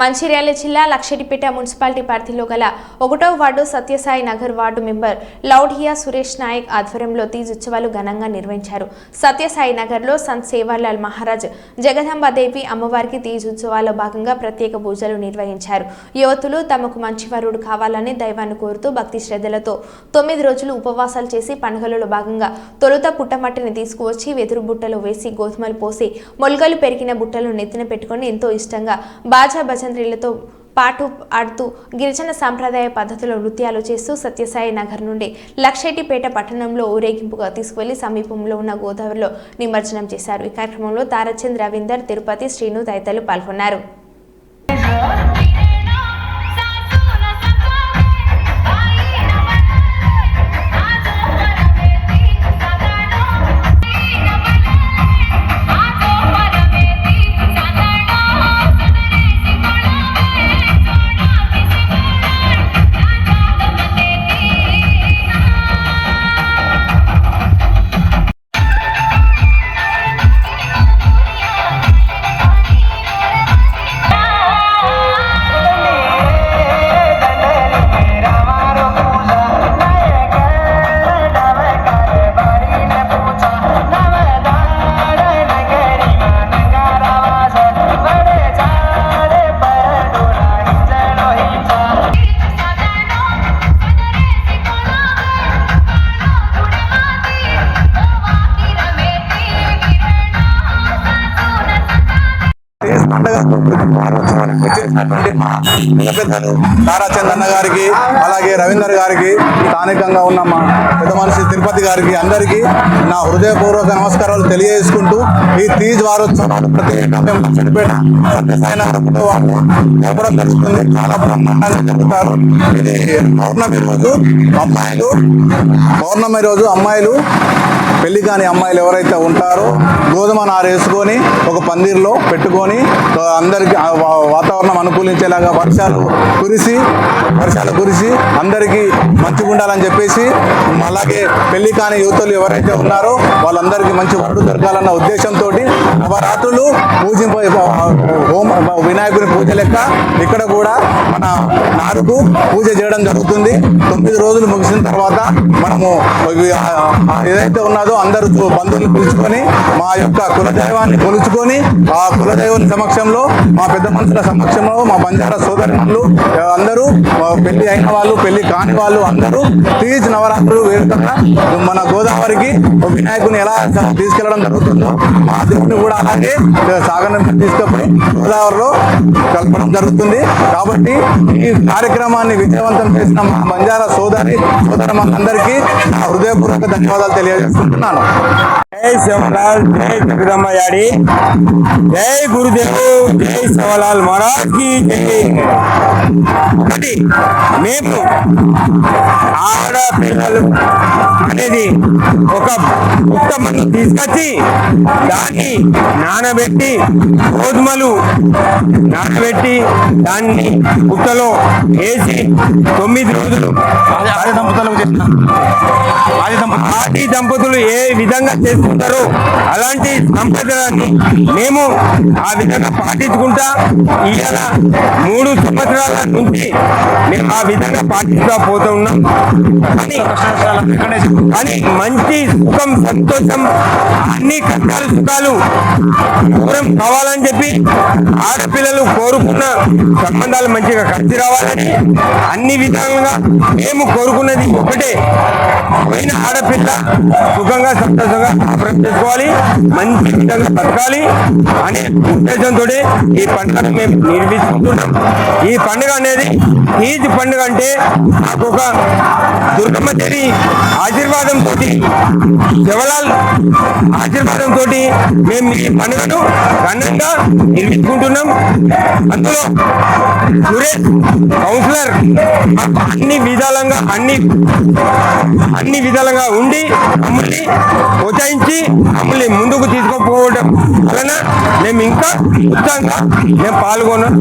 మంచిర్యాల జిల్లా లక్షటిపేట మున్సిపాలిటీ పరిధిలో గల ఒకటో ward Satyasai Nagar ward member Laudhiya Suresh Naik ఆధ్వర్యంలో తీజ్ ఉత్సవాలు ఘనంగా నిర్వహించారు. సత్యసాయి నగర్లో సంత్ సేవాలాల్ మహారాజ్ జగదాంబాదేవి అమ్మవారికి తీజ్ ఉత్సవాల్లో భాగంగా ప్రత్యేక పూజలు నిర్వహించారు. యువతులు తమకు మంచి వరుడు కావాలని దైవాన్ని కోరుతూ భక్తి శ్రద్ధలతో తొమ్మిది రోజులు ఉపవాసాలు చేసి పండుగలలో భాగంగా తొలుత పుట్టమట్టిని తీసుకువచ్చి వెదురు బుట్టలో వేసి గోధుమలు పోసి మొలకలు పెరిగిన బుట్టలు నెత్తిన పెట్టుకొని ఎంతో ఇష్టంగా బాజా భజంత్రీలతో పాటు ఆడుతూ గిరిజన సాంప్రదాయ పద్ధతిలో నృత్యాలు చేస్తూ సత్యసాయి నగర్ నుండి లక్షెట్టిపేట పట్టణంలో ఊరేగింపుగా తీసుకువెళ్ళి సమీపంలో ఉన్న గోదావరిలో నిమజ్జనం చేశారు. ఈ కార్యక్రమంలో తారచంద్ రవీందర్ తిరుపతి శ్రీను తదితరులు పాల్గొన్నారు. తారా చందన్న గారికి అలాగే రవీందర్ గారికి స్థానికంగా ఉన్న మా పెద్ద మనిషి తిరుపతి గారికి అందరికీ నా హృదయపూర్వక నమస్కారాలు తెలియజేసుకుంటూ ఈ తీజ్ వారోత్సవాలు అమ్మాయిలు పౌర్ణమి రోజు అమ్మాయిలు పెళ్ళి కాని అమ్మాయిలు ఎవరైతే ఉంటారో గోధుమ నార వేసుకొని ఒక పందిర్లో పెట్టుకొని అందరికి వాతావరణం అనుకూలించేలాగా వర్షాలు కురిసి వర్షాలు కురిసి అందరికీ మంచిగా ఉండాలని చెప్పేసి అలాగే పెళ్ళి కాని యువతలు ఎవరైతే ఉన్నారో వాళ్ళందరికీ మంచి వరుడు దొరకాలన్న ఉద్దేశంతో నవరాత్రులు పూజింప హోమ వినాయకుని పూజ లెక్క ఇక్కడ కూడా మన నారుకు పూజ చేయడం జరుగుతుంది. తొమ్మిది రోజులు ముగిసిన తర్వాత మనము ఏదైతే ఉన్నదో అందరూ బంధువులు పిలుచుకొని మా యొక్క కులదైవాన్ని కొలుచుకొని ఆ కులదైవం సమక్షంలో మా పెద్ద మనుషుల సమక్షంలో మా బంజారా సోదరులు అందరూ పెళ్ళి అయిన వాళ్ళు పెళ్ళి కాని వాళ్ళు అందరూ తీజ్ నవరాత్రులు వేడుకగా మన గోదావరికి ఒక వినాయకుని ఎలా తీసుకెళ్ళడం జరుగుతుందో మా దేవుని కూడా అలాగే సాగరం తీసుకుపోయి గోదావరిలో కలపడం జరుగుతుంది. కాబట్టి ఈ కార్యక్రమాన్ని విజయవంతం చేసిన మా బంజారా సోదరి సోదరమందరికీ మనందరికీ హృదయపూర్వక ధన్యవాదాలు తెలియజేసుకుంటున్నాను జై శివలాల్ జై జగదమ్మ యాడి జై గురుదేవ్ జై శివలాల్ మహారాజ్ కి జై ఒకటి మేము ఆడపిల్లలు అనేది ఒక ఉత్తమను తీసుకొచ్చి దాన్ని నానబెట్టి గోధుమలు నానబెట్టి దాన్ని గుట్టలో వేసి తొమ్మిది రోజులు ఆది దంపతులు. దంపతులు ఏ విధంగా చేసుకుంటారో అలాంటి సంప్రదాయాన్ని మేము ఆ విధంగా పాటించుకుంటా ఇవాళ మూడు సంవత్సరాల నుంచి మేము ఆ విధంగా పాటిస్తూ పోతూ ఉన్నాం కానీ కానీ మంచి సుఖం సంతోషం అన్ని కష్టాలు సుఖాలు దూరం కావాలని చెప్పి ఆడపిల్లలు కోరుకున్న సంబంధాలు మంచిగా కలిసి రావాలని అన్ని విధాలుగా మేము కోరుకున్నది ఒకటే. పోయిన ఆడపిల్ల సుఖంగా సంతోషంగా కాపురం చేసుకోవాలి మంచి విధంగా బతకాలి అనే ఉద్దేశంతో ఈ పండుగను మేము నిర్మిస్తున్నాం ఈ పండుగ అనేది ఈద్ పండుగ అంటే నాకు ఒక దుర్గమ్మ దేవి ఆశీర్వాదంతో జవలాల్ ఆశీర్వాదంతో మేము ఈ పండుగను ఘనంగా నిర్మించుకుంటున్నాం. అందులో సురేష్ కౌన్సిలర్ అన్ని విధాలంగా అన్ని అన్ని విధాలుగా ఉండి మమ్మల్ని ప్రోత్సహించి మమ్మల్ని ముందుకు తీసుకుపోవడం వలన మేము ఇంకా ఉత్సాహంగా మేము పాల్గొన్నాం.